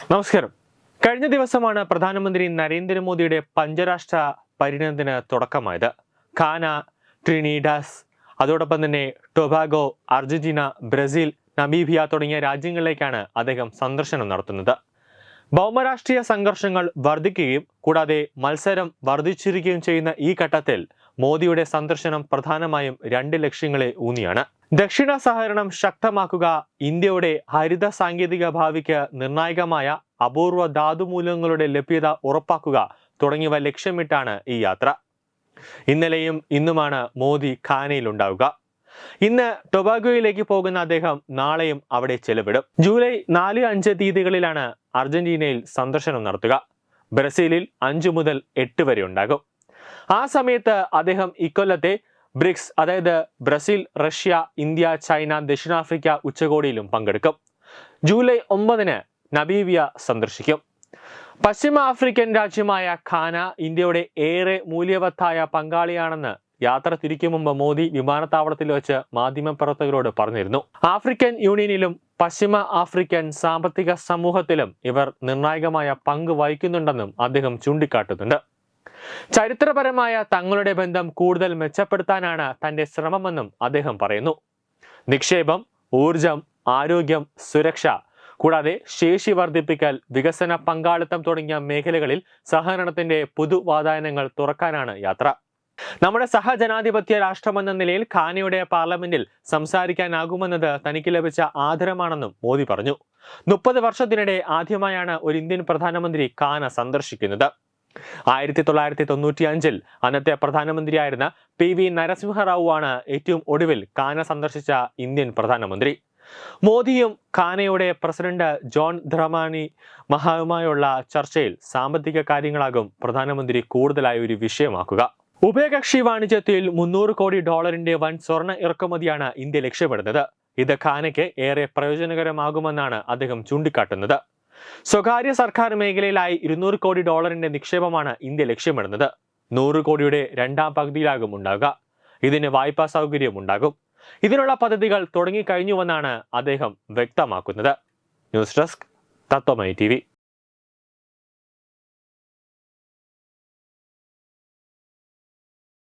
നമസ്കാരം. കഴിഞ്ഞ ദിവസമാണ് പ്രധാനമന്ത്രി നരേന്ദ്രമോദിയുടെ പഞ്ചരാഷ്ട്ര പര്യടനത്തിന് തുടക്കമായത്. ഖാന ട്രിനിഡാസ് അതോടൊപ്പം തന്നെ ടൊബാഗോ അർജന്റീന ബ്രസീൽ നമീബിയ തുടങ്ങിയ രാജ്യങ്ങളിലേക്കാണ് അദ്ദേഹം സന്ദർശനം നടത്തുന്നത്. ഭൗമരാഷ്ട്രീയ സംഘർഷങ്ങൾ വർദ്ധിക്കുകയും കൂടാതെ മത്സരം വർദ്ധിച്ചിരിക്കുകയും ചെയ്യുന്ന ഈ ഘട്ടത്തിൽ മോദിയുടെ സന്ദർശനം പ്രധാനമായും രണ്ട് ലക്ഷ്യങ്ങളെ ഊന്നിയാണ്. ദക്ഷിണ സഹകരണം ശക്തമാക്കുക ഇന്ത്യയുടെ ഹരിത സാങ്കേതിക ഭാവിക്ക് നിർണായകമായ അപൂർവ ധാതുമൂലങ്ങളുടെ ലഭ്യത ഉറപ്പാക്കുക തുടങ്ങിയവ ലക്ഷ്യമിട്ടാണ് ഈ യാത്ര. ഇന്നലെയും ഇന്നുമാണ് മോദി ഖാനയിലുണ്ടാവുക. ഇന്ന് ടൊബാഗോയിലേക്ക് പോകുന്ന അദ്ദേഹം നാളെയും അവിടെ ചെലവിടും. ജൂലൈ നാല് അഞ്ച് തീയതികളിലാണ് അർജന്റീനയിൽ സന്ദർശനം നടത്തുക. ബ്രസീലിൽ അഞ്ചു മുതൽ എട്ട് വരെ ഉണ്ടാകും. ആ സമയത്ത് അദ്ദേഹം ഇക്കൊല്ലത്തെ ബ്രിക്സ് അതായത് ബ്രസീൽ റഷ്യ ഇന്ത്യ ചൈന ദക്ഷിണാഫ്രിക്ക ഉച്ചകോടിയിലും പങ്കെടുക്കും. ജൂലൈ ഒമ്പതിന് നബീവിയ സന്ദർശിക്കും. പശ്ചിമ ആഫ്രിക്കൻ രാജ്യമായ ഖാന ഇന്ത്യയുടെ ഏറെ മൂല്യവത്തായ പങ്കാളിയാണെന്ന് യാത്ര തിരിക്കും മുമ്പ് മോദി വിമാനത്താവളത്തിൽ വെച്ച് മാധ്യമപ്രവർത്തകരോട് പറഞ്ഞിരുന്നു. ആഫ്രിക്കൻ യൂണിയനിലും പശ്ചിമ ആഫ്രിക്കൻ സാമ്പത്തിക സമൂഹത്തിലും ഇവർ നിർണായകമായ പങ്ക് വഹിക്കുന്നുണ്ടെന്നും അദ്ദേഹം ചൂണ്ടിക്കാട്ടുന്നുണ്ട്. ചരിത്രപരമായ തങ്ങളുടെ ബന്ധം കൂടുതൽ മെച്ചപ്പെടുത്താനാണ് തന്റെ ശ്രമമെന്നും അദ്ദേഹം പറയുന്നു. നിക്ഷേപം ഊർജം ആരോഗ്യം സുരക്ഷ കൂടാതെ ശേഷി വർദ്ധിപ്പിക്കൽ വികസന പങ്കാളിത്തം തുടങ്ങിയ മേഖലകളിൽ സഹകരണത്തിന്റെ പുതുവാതായനങ്ങൾ തുറക്കാനാണ് യാത്ര. നമ്മുടെ സഹജനാധിപത്യ രാഷ്ട്രമെന്ന നിലയിൽ ഖാനയുടെ പാർലമെന്റിൽ സംസാരിക്കാനാകുമെന്നത് തനിക്ക് ലഭിച്ച ആദരമാണെന്നും മോദി പറഞ്ഞു. മുപ്പത് വർഷത്തിനിടെ ആദ്യമായാണ് ഒരു ഇന്ത്യൻ പ്രധാനമന്ത്രി ഖാന സന്ദർശിക്കുന്നത്. ആയിരത്തി തൊള്ളായിരത്തി തൊണ്ണൂറ്റി അഞ്ചിൽ അന്നത്തെ പ്രധാനമന്ത്രിയായിരുന്ന പി വി നരസിംഹറാവു ആണ് ഏറ്റവും ഒടുവിൽ കാന സന്ദർശിച്ച ഇന്ത്യൻ പ്രധാനമന്ത്രി. മോദിയും ഖാനയുടെ പ്രസിഡന്റ് ജോൺ ധ്രമാനി മഹാവുമായുള്ള ചർച്ചയിൽ സാമ്പത്തിക കാര്യങ്ങളാകും പ്രധാനമന്ത്രി കൂടുതലായി ഒരു വിഷയമാക്കുക. ഉഭയകക്ഷി വാണിജ്യത്തിൽ മുന്നൂറ് കോടി ഡോളറിന്റെ വൻ സ്വർണ ഇറക്കുമതിയാണ് ഇന്ത്യ ലക്ഷ്യമിടുന്നത്. ഇത് ഖാനയ്ക്ക് ഏറെ പ്രയോജനകരമാകുമെന്നാണ് അദ്ദേഹം ചൂണ്ടിക്കാട്ടുന്നത്. സ്വകാര്യ സർക്കാർ മേഖലയിലായി ഇരുന്നൂറ് കോടി ഡോളറിന്റെ നിക്ഷേപമാണ് ഇന്ത്യ ലക്ഷ്യമിടുന്നത്. നൂറ് കോടിയുടെ രണ്ടാം പകുതിയിലാകും ഉണ്ടാകുക ഇതിന് വായ്പാ സൗകര്യം ഉണ്ടാകും. ഇതിനുള്ള പദ്ധതികൾ തുടങ്ങിക്കഴിഞ്ഞുവെന്നാണ് അദ്ദേഹം വ്യക്തമാക്കുന്നത്. ന്യൂസ് ഡെസ്ക് തത്വമൈ ടി